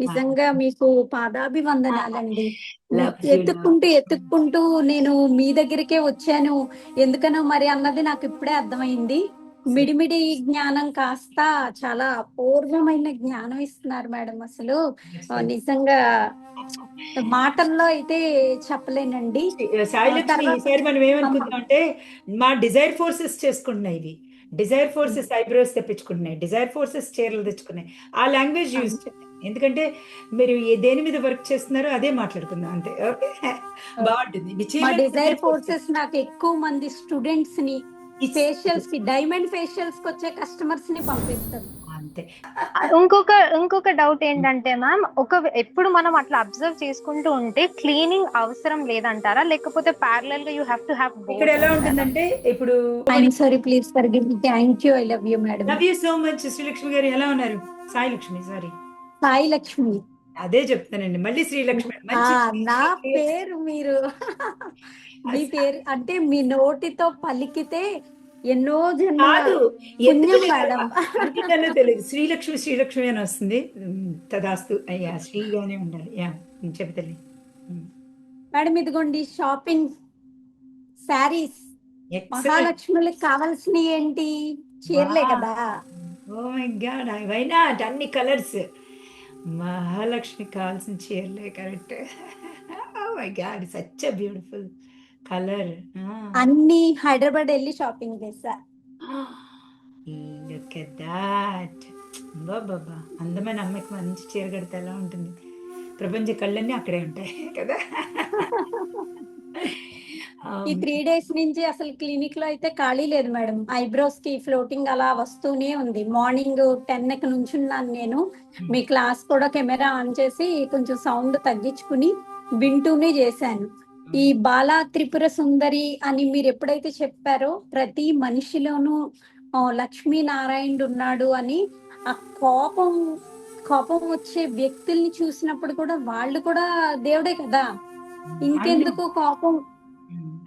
నిజంగా మీకు పాదాభివందనాలండి. ఎత్తుక్కుంటూ ఎత్తుక్కుంటూ నేను మీ దగ్గరికే వచ్చాను. ఎందుకనో మరి అన్నది నాకు ఇప్పుడే అర్థమైంది. మిడిమిడి జ్ఞానం కాస్త చాలా అపూర్వమైన జ్ఞానం ఇస్తున్నారు మేడం అసలు. నిజంగా మాటల్లో అయితే చెప్పలేనండి. మనం అంటే మా డిజైర్ ఫోర్సెస్ చేసుకుంటున్నాయి ఇవి. డిజైర్ ఫోర్సెస్ ఐబ్రోస్ తెప్పించుకుంటున్నాయి. డిజైర్ ఫోర్సెస్ చీరలు తెచ్చుకున్నాయి. ఆ లాంగ్వేజ్ యూజ్ ఎందుకంటే మీరు ఏ దేని మీద వర్క్ చేస్తున్నారో అదే మాట్లాడుకుందాం అంతే. ఓకే? బాగుంటుంది. డిజైర్ ఫోర్సెస్ నాకు ఎక్కువ మంది స్టూడెంట్స్ని ఫేషియల్స్కి డైమండ్ ఫేషియల్స్కి వచ్చే కస్టమర్స్ని పంపిస్తాను అంతే. ఇంకొక ఇంకొక డౌట్ ఏంటంటే మ్యామ్ ఒక ఎప్పుడు మనం అట్లా అబ్జర్వ్ చేసుకుంటూ ఉంటే క్లీనింగ్ అవసరం లేదంటారా? లేకపోతే ప్యారలల్గా యూ హ్యావ్ టు హ్యావ్ ఇక్కడ ఎలా ఉంటుందంటే ఇప్పుడు I'm sorry please forgive thank you I love you madam love you so much Srilakshmi గారు. ఎలా ఉన్నారు? సాయి లక్ష్మి సారీ సాయి లక్ష్మి అదే చెప్తానండి. మళ్ళీ శ్రీలక్ష్మి. నా పేరు మీరు. మీ పేరు అంటే మీ నోటితో పలికితే ఎన్నో కాదు. తెలియదు. శ్రీలక్ష్మి శ్రీలక్ష్మి అని వస్తుంది. తదాస్తు. అయ్యా శ్రీగానే ఉండాలి. యా చెప్తలే మేడం ఇదిగోండి షాపింగ్ శారీస్. మహాలక్ష్ములకు కావాల్సినవి ఏంటి? చీరలే. కదా. Oh my God. అన్ని కలర్స్. మహాలక్ష్మి కావాల్సిన చీరలే correct. Oh my God such beautiful colour అన్ని హైదరాబాద్ వెళ్ళి షాపింగ్ చేశా. లుక్ ఎట్ దాట్ బాబా అందమైన అమ్మాయికి మంచి చీర కడితే ఎలా ఉంటుంది? ప్రపంచ కళ్ళన్నీ అక్కడే ఉంటాయి కదా? ఈ త్రీ డేస్ నుంచి అసలు క్లినిక్లో అయితే ఖాళీ లేదు మేడం. ఐబ్రోస్కి ఫ్లోటింగ్ అలా వస్తూనే ఉంది. మార్నింగ్ టెన్కి నుంచున్నాను నేను. మీ క్లాస్ కూడా కెమెరా ఆన్ చేసి కొంచెం సౌండ్ తగ్గించుకుని వింటూనే చేశాను. ఈ బాలా త్రిపుర సుందరి అని మీరు ఎప్పుడైతే చెప్పారో ప్రతి మనిషిలోనూ ఆ, లక్ష్మీనారాయణుడు ఉన్నాడు అని ఆ కోపం కోపం వచ్చే వ్యక్తుల్ని చూసినప్పుడు కూడా వాళ్ళు కూడా దేవుడే కదా. ఇంకెందుకు కోపం?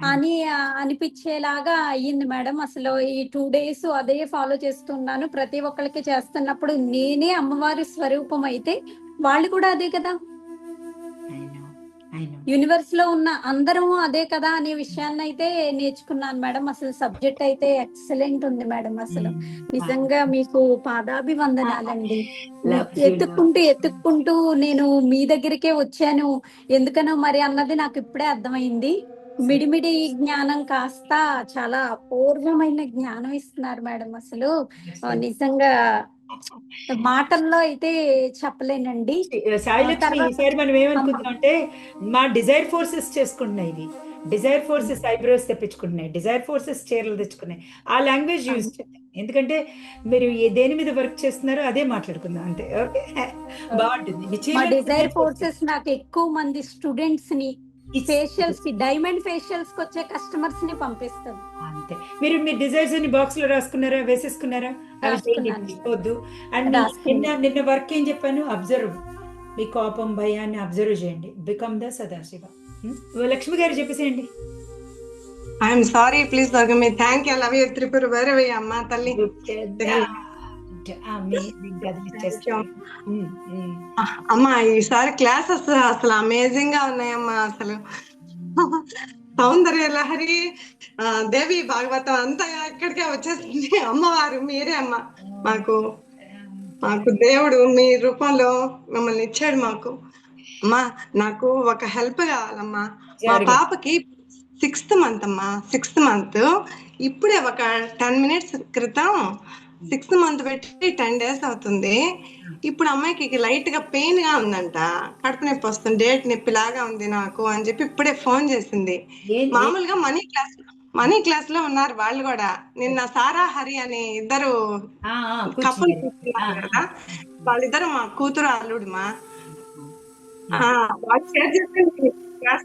అని ఆ, అనిపించేలాగా అయ్యింది మేడం. అసలు ఈ టూ డేస్ అదే ఫాలో చేస్తున్నాను. ప్రతి ఒక్కరికి చేస్తున్నప్పుడు నేనే అమ్మవారి స్వరూపం అయితే వాళ్ళు కూడా అదే కదా. యూనివర్స్లో ఉన్న అందరం అదే కదా అనే విషయాన్ని అయితే నేర్చుకున్నాను మేడం. అసలు సబ్జెక్ట్ అయితే ఎక్సలెంట్ ఉంది మేడం అసలు. నిజంగా మీకు పాదాభివందనాలండి. ఎత్తుక్కుంటూ ఎత్తుక్కుంటూ నేను మీ దగ్గరికే వచ్చాను. ఎందుకనో మరి అన్నది నాకు ఇప్పుడే అర్థమైంది. మిడిమిడి జ్ఞానం కాస్త చాలా అపూర్వమైన జ్ఞానం ఇస్తున్నారు మేడం అసలు. నిజంగా మాటల్లో అయితే చెప్పలేనండి. ఈసారి మనం ఏమనుకుందాం అంటే మా డిజైర్ ఫోర్సెస్ చేసుకుంటున్నాయి ఇవి. డిజైర్ ఫోర్సెస్ ఐబ్రోస్ తెప్పించుకుంటున్నాయి. డిజైర్ ఫోర్సెస్ చీరలు తెచ్చుకున్నాయి. ఆ లాంగ్వేజ్ యూజ్ చేయండి. ఎందుకంటే మీరు ఏ దేని మీద వర్క్ చేస్తున్నారో అదే మాట్లాడుకుందాం అంతే. ఓకే? బాగుంటుంది. మా చీరలు డిజైర్ ఫోర్సెస్ నాకు ఎక్కువ మంది స్టూడెంట్స్ని ఫేషియల్స్కి డైమండ్ ఫేషియల్స్కి వచ్చే కస్టమర్స్ని పంపిస్తాను అంతే. మీరు మీ డిజైర్స్ అన్ని బాక్స్లో రాసుకున్నారా వేసేసుకున్నారా. తీసుకోవద్దు అండ్. నిన్న నిన్న వర్క్ ఏం చెప్పాను? అబ్జర్వ్ మీ కోపం భయాన్ని అబ్జర్వ్ చేయండి. Become the Sadashiva? లక్ష్మి గారు చెప్పేసేయండి. I'm sorry please forgive me thank you love you Tripura very అమ్మ తల్లి? అమ్మ ఈసారి క్లాసెస్ అసలు అమేజింగ్గా ఉన్నాయమ్మా అసలు. సౌందర్య లహరి దేవి భాగవతం అంతా ఇక్కడికే వచ్చేసింది. అమ్మవారు మీరే అమ్మ. మాకు మాకు దేవుడు మీ రూపంలో మిమ్మల్ని ఇచ్చాడు మాకు. అమ్మా నాకు ఒక హెల్ప్ కావాలమ్మా. మా. పాపకి సిక్స్త్ మంత్ అమ్మా. సిక్స్త్ మంత్ ఇప్పుడే ఒక టెన్ మినిట్స్ క్రితం సిక్స్త్ మంత్ పెట్టి టెన్ డేస్ అవుతుంది. ఇప్పుడు అమ్మాయికి లైట్గా పెయిన్గా ఉందంట. కడుపు నొప్పి వస్తుంది డేట్ నొప్పి లాగా ఉంది నాకు అని చెప్పి ఇప్పుడే ఫోన్ చేసింది. మామూలుగా మనీ క్లాస్ మనీ క్లాస్లో ఉన్నారు వాళ్ళు కూడా. నిన్న సారా హరి అని ఇద్దరు కూర్చున్నారు. కదా. వాళ్ళిద్దరు మా కూతురు అల్లుడు మా క్లాస్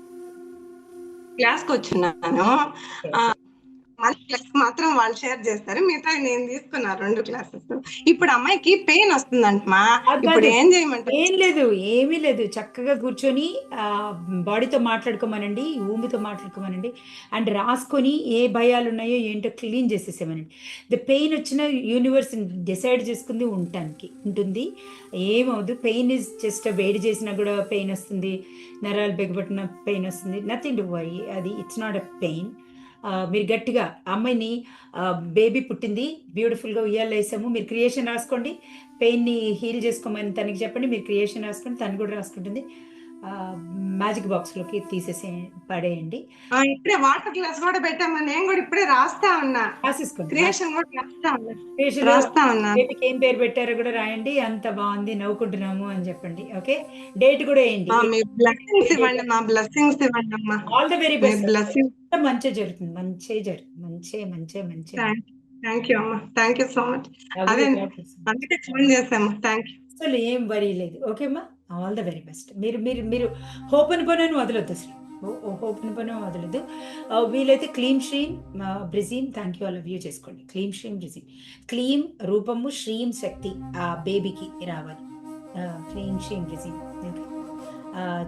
క్లాస్కి వచ్చినాను. ఆ, వన్ క్లాస్ మాత్రం వాళ్ళు షేర్ చేస్తారు. మిగతా నేను తీసుకున్నా రెండు క్లాసెస్ ఇప్పుడు అమ్మాయికి పెయిన్ వస్తుందంటమా ఇప్పుడు. ఏం చేయమంటారు? ఏం లేదు ఏమీ లేదు. చక్కగా కూర్చొని బాడీతో మాట్లాడుకోమనండి ఊమితో మాట్లాడుకోమనండి. అండ్ రాసుకొని ఏ భయాలు ఉన్నాయో ఏంటో క్లీన్ చేసేసేమనండి. ద పెయిన్ వచ్చిన యూనివర్స్ డిసైడ్ చేసుకుంది ఉండటానికి. ఉంటుంది. ఏమవుదు పెయిన్ ఇస్ జస్ట్ వేడి చేసినా కూడా పెయిన్ వస్తుంది. నరాలు బిగబట్టిన పెయిన్ వస్తుంది. నథింగ్ టు వరీ అది ఇట్స్ నాట్ అ పెయిన్ మీరు గట్టిగా అమ్మాయిని బేబీ పుట్టింది బ్యూటిఫుల్గా ఉయ్యాలు వేసాము మీరు క్రియేషన్ రాసుకోండి పెయిన్ని హీల్ చేసుకోమని తనకి చెప్పండి మీరు క్రియేషన్ రాసుకోండి తను కూడా రాసుకుంటుంది. మ్యాజిక్ బాక్స్లోకి తీసేసే పడేయండి. ఇప్పుడే వాటర్ గ్లాస్ కూడా పెట్టామా నేను కూడా ఇప్పుడే రాస్తా ఉన్నా. క్రియేషన్ కూడా రాస్తా ఉన్నా. రాస్తా ఉన్నా. ఏం పేరు పెట్టారో కూడా రాయండి. అంత బాగుంది నవ్వుకుంటున్నాము అని చెప్పండి. ఓకే? డేట్ కూడా మీ బ్లెస్సింగ్స్ ఇవ్వండి మా బ్లెస్సింగ్స్ ఇవ్వండి అమ్మా. All the very best blessing మంచిగా జరుగుతుంది. మంచిగా జరుగుతుంది మంచిగా మంచిగా మంచిగా థ్యాంక్ యూ అమ్మా. థ్యాంక్ యూ సో మచ్ అదే అందుకే ఫోన్ చేసాము థ్యాంక్ యూ అసలు ఏం వరీ లేదు. ఓకేమ్మా? ఆల్ ద వెరీ బెస్ట్ మీరు మీరు మీరు హోపన్ పనుని వదలొద్దు అసలు. హోపన్ పను వదలదు వీలైతే క్లీమ్ శ్రీం బ్రిజీమ్ థ్యాంక్ యూ ఆల్ వ్యూ చేసుకోండి. క్లీమ్ శ్రీం బ్రిజీమ్ క్లీమ్ రూపము శ్రీం శక్తి ఆ బేబీకి రావాలి. క్లీమ్ శ్రీం బ్రిజీమ్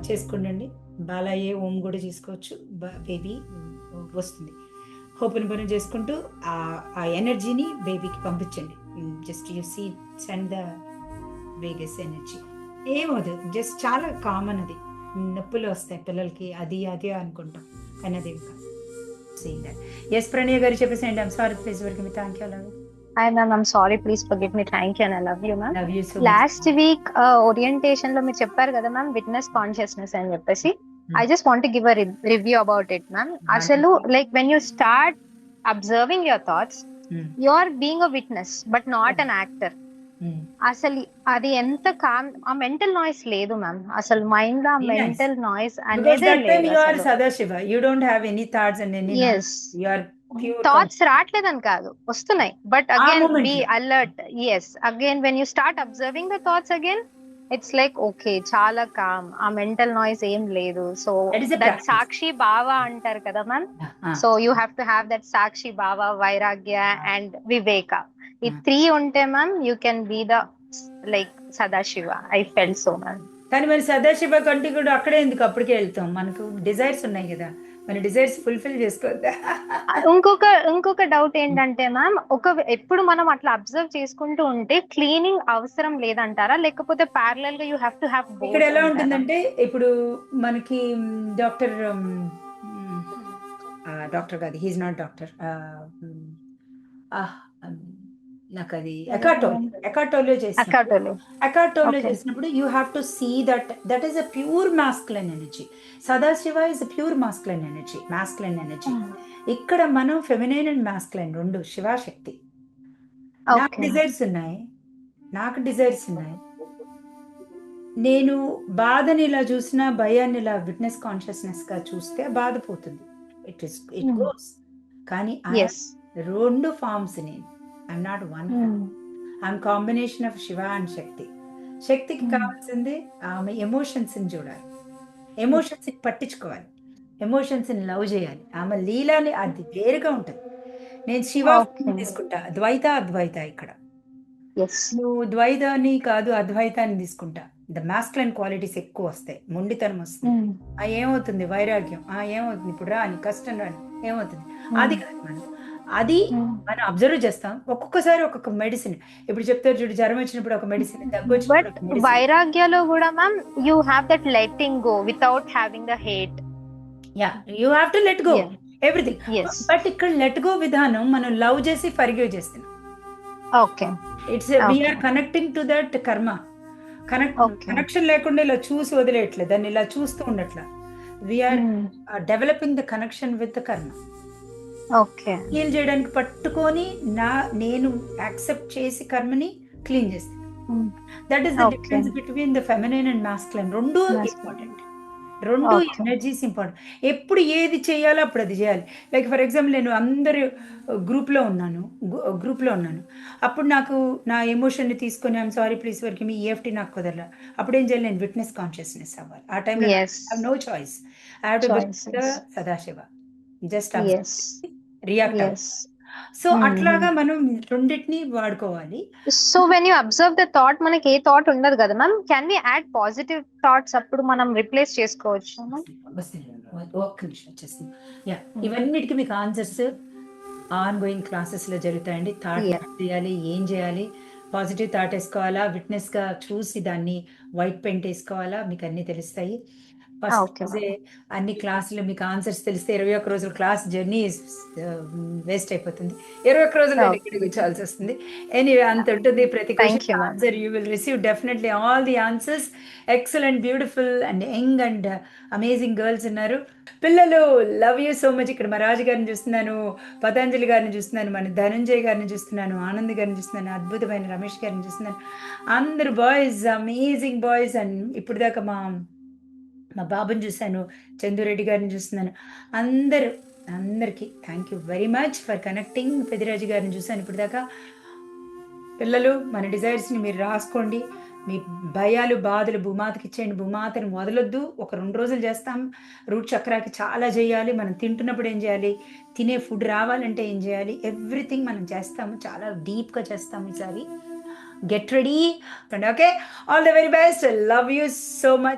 చేసుకోండి బాలయ్యే ఓం కూడా చేసుకోవచ్చు. బేబీ uh, వస్తుంది. హోపెన్ పని చేసుకుంటూ ఆ ఆ ఎనర్జీని బేబీకి పంపించండి. Just you see send the vagus energy ఏమవుదు just చాలా కామన్ అది. నొప్పులు వస్తాయి పిల్లలకి అది అది అనుకుంటాం. కానీ అది ఎస్ ప్రణయ్ గారు చెప్పేసేయండి. ఐమ్ సారీ ప్లీజ్ వరకు me thank you love hi ma'am I'm sorry please forgive me thank you and I love you ma'am last week ఓరియంటేషన్లో మీరు చెప్పారు కదా మ్యామ్ విట్నెస్ కాన్షియస్నెస్ అని చెప్పేసి. I just want give a review about it ma'am అసలు like when you start observing your thoughts. You are being a witness but not an actor అసలు అది ఎంత calm ఆ మెంటల్ నాయిస్ లేదు ma'am. అసలు మైండ్లో ఆ. మెంటల్ నాయిస్ అనేదే లేదు Sadashiva you don't any thoughts and any as you are pure thoughts రావట్లేదని కాదు. వస్తున్నాయి. But again be. Alert as again when you start observing the thoughts again it's like okay చాలా calm ఆ mental noise ఏం లేదు. So that. సాక్షి బావ అంటారు కదా ma'am. So you have to have that సాక్షి బావ వైరాగ్య అండ్ వివేక. ఈ. త్రీ ఉంటే ma'am you can be the like Sadashiva I fell so ma'am కానీ మరి సదాశివ కంటే కూడా అక్కడే ఎందుకు? అప్పటికే వెళ్తాం. మనకు డిజైర్స్ ఉన్నాయి కదా. మన డిజైర్స్ ఫుల్ఫిల్ చేసుకోవద్దా? ఇంకొక ఇంకొక డౌట్ ఏంటంటే మ్యామ్ ఒక ఎప్పుడు మనం అట్లా అబ్జర్వ్ చేసుకుంటూ ఉంటే క్లీనింగ్ అవసరం లేదంటారా? లేకపోతే ప్యారలల్గా యూ హ్యావ్ టు హ్యావ్ ఇక్కడ ఎలా ఉంటుందంటే ఇప్పుడు మనకి డాక్టర్ డాక్టర్ కాదు. హీస్ నాట్ డాక్టర్ నాకు అది అకాటోలు. చేసినప్పుడు. You have to see that that is a pure masculine energy Sadashiva is a pure masculine energy masculine energy ఇక్కడ మనం ఫెమినైన్ అండ్ మాస్క్లైన్ రెండు శివాశక్తి. నాకు డిజైర్స్ ఉన్నాయి. నాకు డిజైర్స్ ఉన్నాయి. నేను బాధని ఇలా చూసినా భయాన్ని ఇలా విట్నెస్ కాన్షియస్నెస్గా చూస్తే బాధ పోతుంది. It is it Hmm. Goes కానీ am ఎస్ రెండు ఫార్మ్స్ నేను I'm not one I'm combination of Shiva and Shakti శక్తికి. కావాల్సింది ఆమె ఎమోషన్స్ని చూడాలి. ఎమోషన్స్ని పట్టించుకోవాలి. ఎమోషన్స్ని లవ్ చేయాలి. ఆమె లీలని అది వేరుగా ఉంటుంది. నేను శివ. తీసుకుంటా. ద్వైత అద్వైత ఇక్కడ. నువ్వు ద్వైతాన్ని కాదు అద్వైతాన్ని తీసుకుంటా. ద మాస్కులైన్ క్వాలిటీస్ ఎక్కువ వస్తాయి. మొండితనం వస్తుంది. ఆ ఏమవుతుంది? వైరాగ్యం. ఆ ఏమవుతుంది? ఇప్పుడు రాని కష్టం రాని ఏమవుతుంది? అది కాదు మనం. అది మనం అబ్జర్వ్ చేస్తాం. ఒక్కొక్కసారి ఒక్కొక్క మెడిసిన్ ఇప్పుడు చెప్తారు చూడు జ్వరం వచ్చినప్పుడు ఒక మెడిసిన్ దగ్గు బట్. వైరాగ్యలో కూడా ma'am you have that letting go without having the hate yeah you have to let go. Everything but ఇక్కడ లెట్ గో విధానం మనం లవ్ చేసి ఫర్గివ్ చేస్తున్నాం. Okay it's. We are connecting to that karma connect. Connection లేకుండా ఇలా చూసి వదిలేయట్లేదు దాన్ని ఇలా చూస్తూ ఉండట్లా we are developing the connection with the karma okay heal చేయడానికి పట్టుకొని నా నేను యాక్సెప్ట్ చేసి కర్మని క్లీన్ చేస్తాను. That is the. Difference between the feminine and masculine రెండు. ఇంపార్టెంట్ రెండు. ఎనర్జీస్ ఇంపార్టెంట్ ఎప్పుడు ఏది చేయాలో అప్పుడు అది చేయాలి. లైక్ ఫర్ ఎగ్జాంపుల్ నేను అందరు గ్రూప్లో ఉన్నాను. గ్రూప్లో ఉన్నాను. అప్పుడు నాకు నా ఎమోషన్ని తీసుకొని ఐఎమ్ సారీ ప్లీజ్ వరకు మీ ఈఎఫ్టీ నాకు కుదరలా. అప్పుడు ఏం చేయాలి? నేను విట్నెస్ కాన్షియస్నెస్ అవ్వాలి. ఆ టైంలో no choice I have to. Sadashiva just react so Hmm. అట్లాగా మనం రెండింటిని వాడుకోవాలి. So when you observe the thought మనకి ఏ థాట్ ఉండదు కదా ma'am can we add positive thoughts అప్పుడు మనం రిప్లేస్ చేసుకోవచ్చు. ఒక్క నిమిషం యా ఇవన్నిటికీ మీకు ఆన్సర్స్ ఆన్ గోయింగ్ క్లాసెస్లో జరుగుతాయండి. థాట్. చేయాలి ఏం చేయాలి? పాజిటివ్ థాట్ వేసుకోవాలా? విట్నెస్గా చూసి దాన్ని వైట్ పెయింట్ వేసుకోవాలా? మీకు అన్ని తెలుస్తాయి. ఫస్ట్ అన్ని క్లాసులు మీకు ఆన్సర్స్ తెలిస్తే ఇరవై ఒక్క రోజుల క్లాస్ జర్నీ వేస్ట్ అయిపోతుంది. ఇరవై ఒక్క రోజులు Okay. ఇక్కడికి వచ్చాల్సి వస్తుంది. ఎనీవే అంత ఉంటుంది. ప్రతి question. Answer you will receive definitely all the answers excellent beautiful and young and amazing girls ఉన్నారు. పిల్లలు లవ్ యూ సో మచ్ ఇక్కడ మా రాజు గారిని చూస్తున్నాను పతంజలి గారిని చూస్తున్నాను మన ధనంజయ్ గారిని చూస్తున్నాను ఆనంద్ గారిని చూస్తున్నాను అద్భుతమైన రమేష్ గారిని చూస్తున్నాను. అందరు బాయ్స్ అమేజింగ్ బాయ్స్ అండ్ ఇప్పుడు దాకా మా మా బాబుని చూశాను చందురెడ్డి గారిని చూస్తున్నాను. అందరూ అందరికీ thank you very much for connecting Pediraju గారిని చూశాను ఇప్పుడు దాకా పిల్లలు మన డిజైర్స్ని మీరు రాసుకోండి. మీ భయాలు బాధలు భూమాతకి ఇచ్చేయండి. భూమాతను వదలొద్దు. ఒక రెండు రోజులు చేస్తాం. రూట్ చక్రాకి చాలా చేయాలి. మనం తింటున్నప్పుడు ఏం చేయాలి? తినే ఫుడ్ రావాలంటే ఏం చేయాలి? ఎవ్రీథింగ్ మనం చేస్తాము. చాలా డీప్గా చేస్తాము ఈసారి. Get ready and okay all the very best love you so much